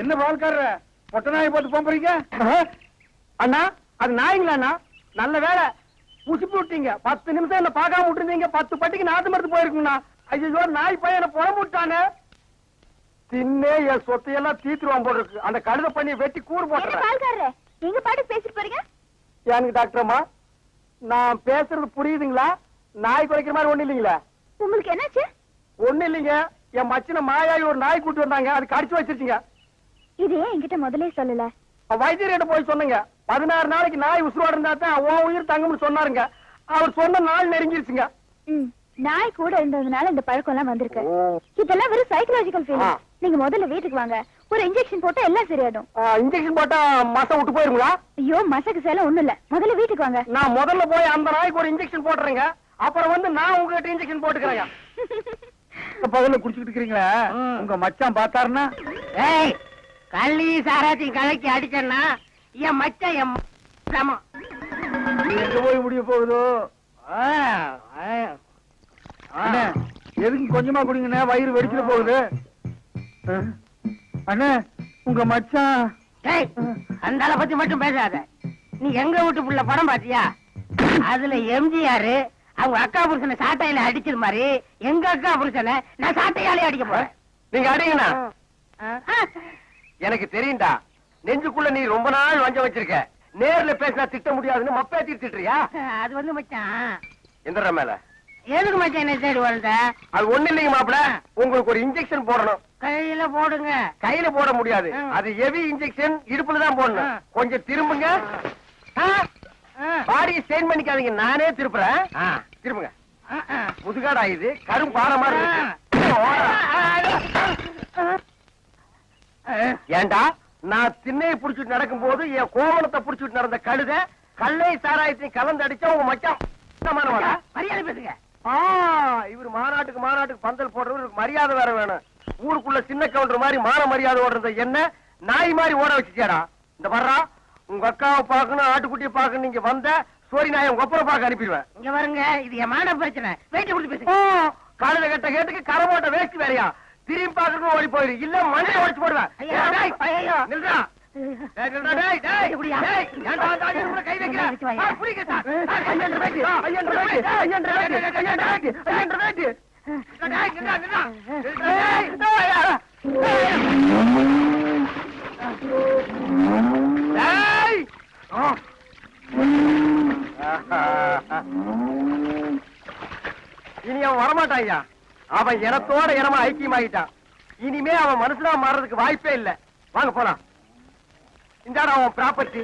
என்ன பால்காரர பொட்ட நாயை போட்டு போறீங்க அண்ணா அது நாய்ங்களா அண்ணா? நல்ல வேலை புசிப்பு விட்டீங்க. பத்து நிமிஷம் என்ன பார்க்காம விட்டுருந்தீங்க. பத்து பட்டிக்கு நாத்து மருந்து போயிருக்குங்கண்ணா ஐயோ நாய் பையனை புலம்பு விட்டானே. தின்னே என் சொத்தையெல்லாம் தீத்துருவான் போல இருக்கு. அந்த கழுத பண்ணி வெட்டி கூறு பால்காரரே நீங்க பாட்டுக்கு பேசிட்டு போறீங்க? எனக்கு டாக்டர் அம்மா? நான் பேசுறது புரியுதுங்களா? நாய் குறைக்கிற மாதிரி ஒண்ணு இல்லைங்களா? உங்களுக்கு என்னாச்சு? ஒண்ணு இல்லைங்க. என் மச்சின மாயாவி ஒரு நாய் கூட்டு வந்தாங்க. அது கடிச்சு வச்சிருச்சுங்க. இது ஏன் என்கிட்ட முதல்ல சொல்லல. வைத்தியர்கிட்ட போய் சொன்னங்க. பதினாறு நாளைக்கு நாய் உசுரோட இருந்தா தான் உன் உயிர் தங்கும்னு சொன்னாருங்க. அவர் சொன்ன நாள் நெருங்கிருச்சுங்க. ம் நாய் கூட இருந்ததுனால இந்த பழக்கம் எல்லாம் வந்திருக்கு இதெல்லாம் வெறும் சைக்கலாஜிக்கல். ஃபீலிங் நீங்க முதல்ல வீட்டுக்கு வாங்க. ஒரு இன்ஜெக்ஷன் போட்டா எல்லாம் சரியாயிடும். இன்ஜெக்ஷன் போட்டா மசம் விட்டு போயிருங்களா? ஐயோ மசக்கு சேலம் ஒண்ணும் இல்ல. முதல்ல வீட்டுக்கு வாங்க. நான் முதல்ல போய் அந்த நாய்க்கு ஒரு இன்ஜெக்ஷன் போட்டுறேங்க. அப்புறம் வந்து நான் உங்ககிட்ட இன்ஜெக்ஷன் போட்டுக்கிறேங்க. பகல்ல குடிச்சுக்கிட்டு இருக்கிறீங்களா? உங்க மச்சான் பார்த்தாருன்னா ஏய் கள்ளி சாராத்தையும் கலக்கி அடிச்சேன்னா என் மச்சான் என் சமம் எங்க போய் முடிய போகுதோ? எதுக்கு கொஞ்சமா குடிங்கண்ணே? வயிறு வெடிச்சிட போகுது. அண்ணே உங்க மச்சான் அந்த ஆளை பத்தி மட்டும் பேசாத. நீ எங்க வீட்டு புள்ள படம் பாத்தியா? அதுல எம்ஜிஆர் அவங்க அக்கா புருஷனை சாட்டையில அடிச்சது மாதிரி எங்க அக்கா புருஷனை நான் சாட்டையாலே அடிக்க போறேன். நீங்க அடிங்கண்ணா. ஆ. எனக்கு தெரியும்டா. நெஞ்சுக்குள்ள நீ ரொம்ப நாள் வஞ்சம் வச்சிருக்க. நேர்ல பேசினா திட்ட முடியாதுன்னு மப்பே திட்டுறியா அது வந்து மச்சான். எந்திர மேல. எதுக்கு மச்சான் என்ன தேடி வந்த அது ஒண்ணு இல்லைங்க மாப்பிள. உங்களுக்கு ஒரு இன்ஜெக்ஷன் போடணும். கையில போடுங்க. கையில போட முடியாது. அது ஹெவி இன்ஜெக்ஷன் இடுப்புல தான் போடணும். கொஞ்சம் திரும்புங்க. பாடியை ஸ்டெயின் பண்ணிக்காதீங்க. நானே திருப்புறேன். திரும்புங்க. முதுகாடா இது. கரும் பாறை மாதிரி இருக்கு. ஏண்டா? நான் திண்ணையை புடிச்சிட்டு நடக்கும் போது என் கோமணத்தை புடிச்சிட்டு நடந்த கழுத கல்லை சாராயத்தையும் கலந்து அடிச்சா உங்க மச்சான்? மரியாதை பேசுங்க. இவர் மாநாட்டுக்கு மாநாட்டுக்கு பந்தல் போடுறவர் இவருக்கு மரியாதை வேற வேணும். ஊருக்குள்ள சின்ன கவுண்டர் மாதிரி மான மரியாதை ஓடுறத என்ன நாய் மாதிரி ஓட வச்சுட்டியாடா? இந்த வர்றா உங்க அக்காவை பார்க்கணும் ஆட்டுக்குட்டியை பார்க்கணும் நீங்க வந்த சோரி நாயை உங்க ஒப்பரை பார்க்க அனுப்பிடுவேன். இங்க வருங்க இது என் மான பிரச்சனை. வெயிட் கொடுத்து பேசுங்க. காலையில கட்ட கேட்டுக்கு கரை போட்ட வேஸ்ட் வேறையா? திரும்பி பார்க்கணும் ஓடி போயிரு இல்ல மண்டையை உடைச்சு போடுவேன் ஐயா, டேய், ஐயா. நில்றா. இனி அவன் வரமாட்டான் ஐயா அவன் இனத்தோட இனமா ஐக்கியமாயிட்டான். இனிமே அவன் மனுஷனா மாறதுக்கு வாய்ப்பே இல்ல. வாங்க போலாம். இந்தாடா அவன் ப்ராப்பர்ட்டி